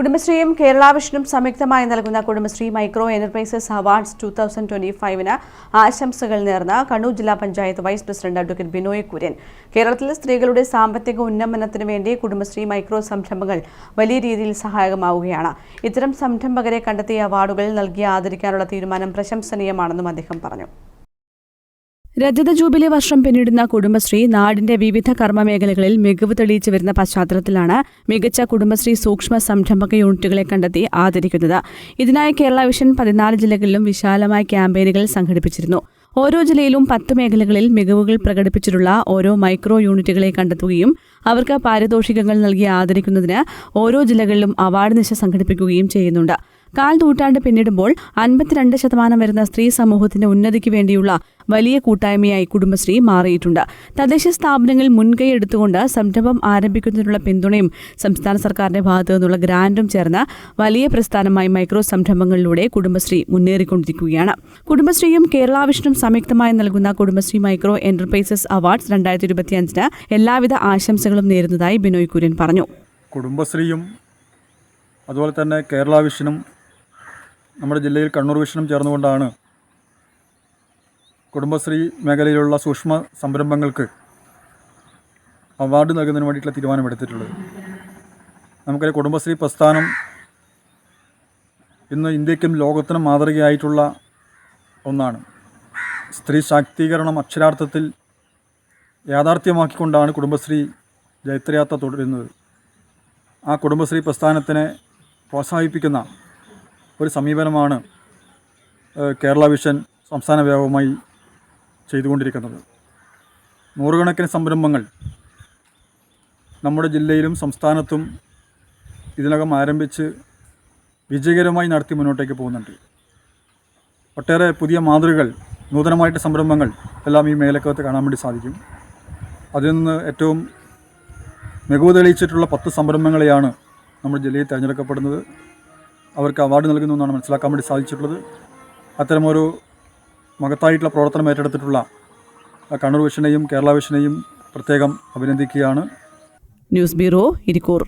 കുടുംബശ്രീയും കേരള വിഷനും സംയുക്തമായി നൽകുന്ന Kudumbashree micro enterprises awards two thousand twenty ഫൈവിന് ആശംസകൾ നേർന്ന കണ്ണൂർ ജില്ലാ panchayat vice president advocate Binoy Kurian. കേരളത്തിലെ സ്ത്രീകളുടെ സാമ്പത്തിക ഉന്നമനത്തിന് വേണ്ടി കുടുംബശ്രീ മൈക്രോ സംരംഭങ്ങൾ വലിയ രീതിയിൽ സഹായകമാവുകയാണ്. ഇത്തരം സംരംഭകരെ കണ്ടെത്തിയ അവാർഡുകൾ നൽകി ആദരിക്കാനുള്ള തീരുമാനം പ്രശംസനീയമാണെന്നും അദ്ദേഹം പറഞ്ഞു. രജത ജൂബിലി വർഷം പിന്നിടുന്ന കുടുംബശ്രീ നാടിന്റെ വിവിധ കർമ്മ മേഖലകളിൽ മികവ് തെളിയിച്ചു വരുന്ന പശ്ചാത്തലത്തിലാണ് മികച്ച കുടുംബശ്രീ സൂക്ഷ്മ സംരംഭക യൂണിറ്റുകളെ കണ്ടെത്തി ആദരിക്കുന്നത്. ഇതിനായി കേരള വിഷൻ പതിനാല് ജില്ലകളിലും വിശാലമായ ക്യാമ്പയിനുകൾ സംഘടിപ്പിച്ചിരുന്നു. ഓരോ ജില്ലയിലും പത്ത് മേഖലകളിൽ മികവുകൾ പ്രകടിപ്പിച്ചിട്ടുള്ള ഓരോ മൈക്രോ യൂണിറ്റുകളെ കണ്ടെത്തുകയും അവർക്ക് പാരിതോഷികങ്ങൾ നൽകി ആദരിക്കുന്നതിന് ഓരോ ജില്ലകളിലും അവാർഡ് നിശ സംഘടിപ്പിക്കുകയും ചെയ്യുന്നുണ്ട്. കാൽ നൂറ്റാണ്ട് പിന്നിടുമ്പോൾ അൻപത്തിരണ്ട് ശതമാനം വരുന്ന സ്ത്രീ സമൂഹത്തിന്റെ ഉന്നതിക്ക് വേണ്ടിയുള്ള വലിയ കൂട്ടായ്മയായി കുടുംബശ്രീ മാറിയിട്ടുണ്ട്. തദ്ദേശ സ്ഥാപനങ്ങളിൽ മുൻകൈ എടുത്തുകൊണ്ട് സംരംഭം ആരംഭിക്കുന്നതിനുള്ള പിന്തുണയും സംസ്ഥാന സർക്കാരിന്റെ ഭാഗത്തു നിന്നുള്ള ഗ്രാന്റും ചേർന്ന് വലിയ പ്രസ്ഥാനമായി മൈക്രോ സംരംഭങ്ങളിലൂടെ കുടുംബശ്രീ മുന്നേറിക്കൊണ്ടിരിക്കുകയാണ്. കുടുംബശ്രീയും കേരള വിഷ്ണും സംയുക്തമായി നൽകുന്ന കുടുംബശ്രീ മൈക്രോ എന്റർപ്രൈസസ് അവാർഡ്സ് രണ്ടായിരത്തി ഇരുപത്തിയഞ്ചിന് എല്ലാവിധ ആശംസകളും നേരുന്നതായി ബിനോയ് കുര്യൻ പറഞ്ഞു. കുടുംബശ്രീയും അതുപോലെ തന്നെ കേരള വിഷനും നമ്മുടെ ജില്ലയിൽ കണ്ണൂർ വിഷനും ചേർന്നുകൊണ്ടാണ് കുടുംബശ്രീ മേഖലയിലുള്ള സൂക്ഷ്മ സംരംഭങ്ങൾക്ക് അവാർഡ് നൽകുന്നതിന് വേണ്ടിയിട്ടുള്ള തീരുമാനമെടുത്തിട്ടുള്ളത് നമുക്കറിയാം കുടുംബശ്രീ പ്രസ്ഥാനം ഇന്ന് ഇന്ത്യക്കും ലോകത്തിനും മാതൃകയായിട്ടുള്ള ഒന്നാണ്. സ്ത്രീ ശാക്തീകരണം അക്ഷരാർത്ഥത്തിൽ യാഥാർത്ഥ്യമാക്കിക്കൊണ്ടാണ് കുടുംബശ്രീ ജൈത്രയാത്ര തുടരുന്നത്. ആ കുടുംബശ്രീ പ്രസ്ഥാനത്തിനെ പ്രോത്സാഹിപ്പിക്കുന്ന ഒരു സമീപനമാണ് കേരള വിഷൻ സംസ്ഥാന വ്യാപകമായി ചെയ്തുകൊണ്ടിരിക്കുന്നത്. നൂറുകണക്കിന് സംരംഭങ്ങൾ നമ്മുടെ ജില്ലയിലും സംസ്ഥാനത്തും ഇതിനകം ആരംഭിച്ച് വിജയകരമായി നടത്തി മുന്നോട്ടേക്ക് പോകുന്നുണ്ട്. ഒട്ടേറെ പുതിയ മാതൃകകൾ നൂതനമായിട്ട് സംരംഭങ്ങൾ എല്ലാം ഈ മേലക്കകത്ത് കാണാൻ വേണ്ടി സാധിക്കും. അതിൽ നിന്ന് ഏറ്റവും മികവ് തെളിയിച്ചിട്ടുള്ള പത്ത് സംരംഭങ്ങളെയാണ് നമ്മുടെ ജില്ലയിൽ തിരഞ്ഞെടുക്കപ്പെടുന്നത്. അവർക്ക് അവാർഡ് നൽകുന്നു എന്നാണ് മനസ്സിലാക്കാൻ വേണ്ടി സാധിച്ചിട്ടുള്ളത്. അത്തരമൊരു മഹത്തായിട്ടുള്ള പ്രവർത്തനം ഏറ്റെടുത്തിട്ടുള്ള കണ്ണൂർ വിഷനെയും കേരള വിഷനെയും പ്രത്യേകം അഭിനന്ദിക്കുകയാണ്. News bureau Irikkur.